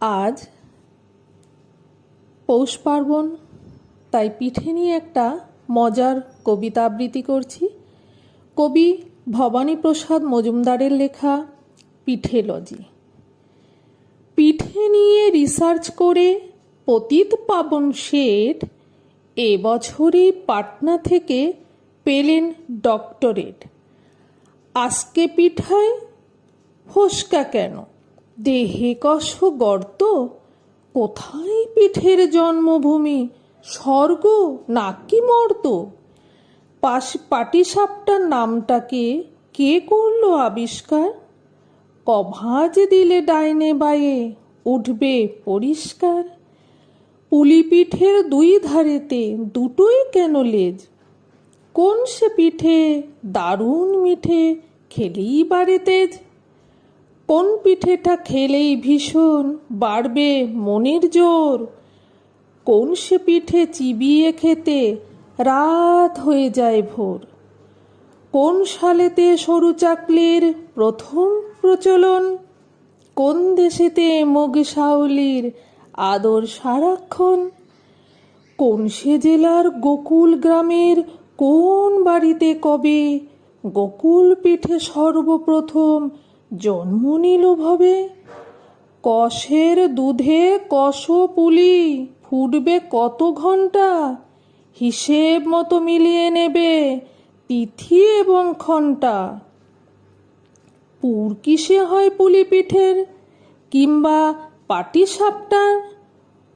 আজ পৌষ পার্বণ, তাই পিঠে নিয়ে একটা মজার কবিতা আবৃত্তি করছি। কবি ভবানীপ্রসাদ মজুমদারের লেখা পিঠেলজি পিঠে নিয়ে রিসার্চ করে পতিত পাবন শেঠ এবছরই পাটনা থেকে পেলেন ডক্টরেট আজকে পিঠায় ফসকা কেন? দেহে কষ গর্ত? কোথায় পিঠের জন্মভূমি? স্বর্গ নাকি মর্ত? পাশ পাটিসাপটার নামটাকে কে করল আবিষ্কার? কভাজ দিলে ডাইনে বায়ে উঠবে পরিষ্কার। পুলি পিঠের দুই ধারেতে দুটোই কেন লেজ? কোন সে পিঠে দারুণ মিঠে খেলেই বাড়ে তেজ? কোন পিঠেটা খেলেই ভীষণ বাড়বে মনের জোর? কোন সে পিঠে চিবিয়ে খেতে রাত হয়ে যায় ভোর? কোন সালেতে সরু চাকলির প্রথম প্রচলন? কোন দেশেতে মোগ শাউলির আদর সারাক্ষণ? কোন সে জেলার গোকুল গ্রামের কোন বাড়িতে কবে গোকুল পিঠে সর্বপ্রথম জন্ম নিল ভবে কষের দুধে কষ পুলি, ফুটবে কত ঘণ্টা হিসেব মতো মিলিয়ে নেবে তিথি এবং ঘণ্টা পুর কিসে হয় পুলি পিঠের, কিংবা পাটি সাপটার?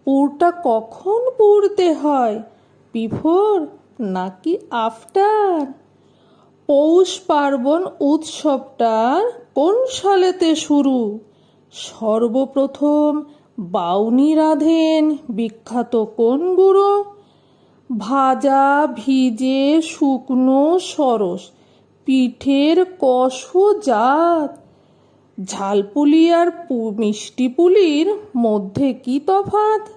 পুরটা কখন পুরতে হয় বিফোর নাকি আফটার? পৌষ পার্বণ উৎসবটার কোন সালেতে শুরু? সর্বপ্রথম বাউনি রাধেন বিখ্যাত কোন গুঁড়ো ভাজা, ভিজে, শুকনো, সরস, পিঠের কষ জাত। ঝালপুলি আর মিষ্টি পুলির মধ্যে কি তফাত?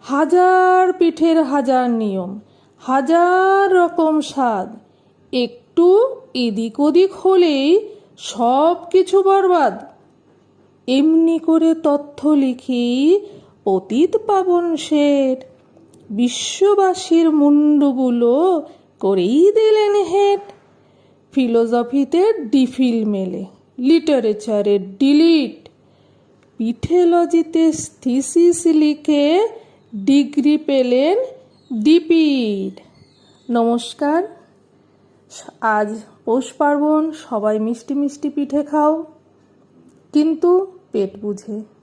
হাজার পিঠের হাজার নিয়ম, হাজার রকম স্বাদ। একটু এদিক ওদিক হলেই সব কিছু বরবাদ। এমনি করে তথ্য লিখি পতিত পাবন শেঠ। বিশ্ববাসীর মুন্ডগুলো করেই দিলেন হেট। ফিলোসফিতে ডিফিল মেলে, লিটারেচারে ডিলিট। পিঠেলজিতে থিসিস লিখে ডিগ্রি পেলেন ডিপিট নমস্কার আজ পৌষ পার্বণ সবাই মিষ্টি মিষ্টি পিঠে খাও। কিন্তু পেট বুঝে।